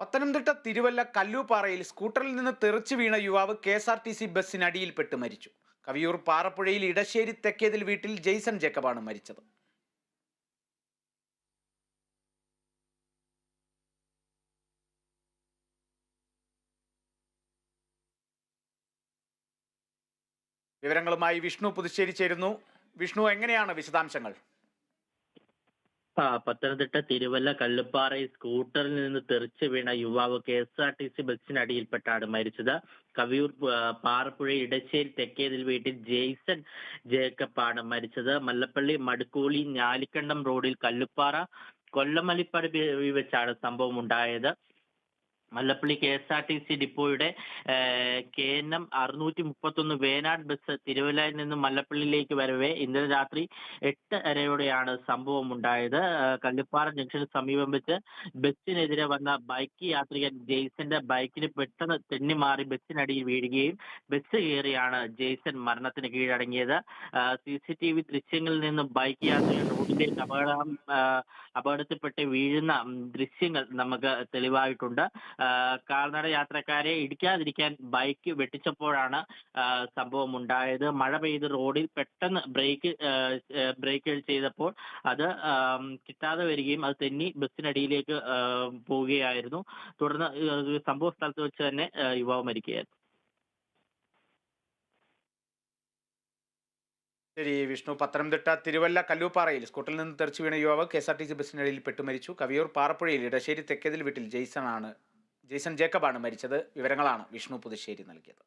പത്തനംതിട്ട തിരുവല്ല കല്ലൂപ്പാറയിൽ സ്കൂട്ടറിൽ നിന്ന് തെറിച്ചു വീണ യുവാവ് K S R T C ബസ്സിനടിയിൽപ്പെട്ട് മരിച്ചു. കവിയൂർ പാറപ്പുഴയിൽ ഇടശ്ശേരി തെക്കേതിൽ വീട്ടിൽ ജെയ്സൺ ജേക്കബാണ് മരിച്ചത്. വിവരങ്ങളുമായി വിഷ്ണു പുതുശ്ശേരി ചേരുന്നു. വിഷ്ണു എങ്ങനെയാണ് വിശദാംശങ്ങൾ? പത്തനംതിട്ട തിരുവല്ല കല്ലുപ്പാറയിൽ സ്കൂട്ടറിൽ നിന്ന് തെറിച്ചു വീണ യുവാവ് K S R T C ബസ്സിനടിയിൽപ്പെട്ടാണ് മരിച്ചത്. കവിയൂർ പാറപ്പുഴ ഇടശ്ശേരി തെക്കേതിൽ വീട്ടിൽ ജെയ്സൺ ജേക്കബാണ് മരിച്ചത്. മല്ലപ്പള്ളി മടുക്കോളി ഞാലിക്കണ്ടം റോഡിൽ കല്ലുപ്പാറ കൊല്ലമലിപ്പടി വെച്ചാണ് സംഭവം ഉണ്ടായത് Mallappally K S R T C ഡിപ്പോയുടെ K N M അറുന്നൂറ്റി മുപ്പത്തൊന്ന് വേനാട് ബസ് തിരുവല്ലയിൽ നിന്നും മല്ലപ്പള്ളിയിലേക്ക് വരവേ ഇന്നലെ രാത്രി എട്ട് അരയോടെയാണ് സംഭവം ഉണ്ടായത് കല്ലിപ്പാറ ജംഗ്ഷന് സമീപം വെച്ച് ബസ്സിനെതിരെ വന്ന ബൈക്ക് യാത്രികൻ ജെയ്സന്റെ ബൈക്കിന് പെട്ടെന്ന് തെന്നി മാറി ബസ്സിനടിയിൽ വീഴുകയും ബസ് കയറിയാണ് ജെയ്സൺ മരണത്തിന് കീഴടങ്ങിയത്. സി സി ടി വി ദൃശ്യങ്ങളിൽ നിന്നും ബൈക്ക് യാത്രികൻ റോഡിലേക്ക് അപകടം അപകടത്തിൽപ്പെട്ട് വീഴുന്ന ദൃശ്യങ്ങൾ നമുക്ക് തെളിവായിട്ടുണ്ട്. കാൽനട യാത്രക്കാരെ ഇടിക്കാതിരിക്കാൻ ബൈക്ക് വെട്ടിച്ചപ്പോഴാണ് സംഭവം ഉണ്ടായത് മഴ പെയ്ത് റോഡിൽ പെട്ടെന്ന് ബ്രേക്ക് ബ്രേക്ക് ചെയ്തപ്പോൾ അത് കിട്ടാതെ വരികയും അത് തെന്നി ബസ്സിനടിയിലേക്ക് പോവുകയായിരുന്നു. തുടർന്ന് സംഭവ സ്ഥലത്ത് വെച്ച് തന്നെ യുവാവ് മരിക്കുകയായിരുന്നു. ശരി വിഷ്ണു. പത്തനംതിട്ട തിരുവല്ല കല്ലുപാറയിൽ സ്കൂട്ടറിൽ നിന്ന് തെറിച്ചു വീണ യുവാവ് K S R T C ബസ്സിനിടയിൽ പെട്ടു മരിച്ചു. കവിയൂർ പാറപ്പുഴയിൽ ഇടശ്ശേരി തെക്കേതിൽ വീട്ടിൽ ജെയ്സൺ ആണ് ജെയ്സൺ ജേക്കബാണ് മരിച്ചത്. വിവരങ്ങളാണ് വിഷ്ണു പുതുശ്ശേരി നൽകിയത്.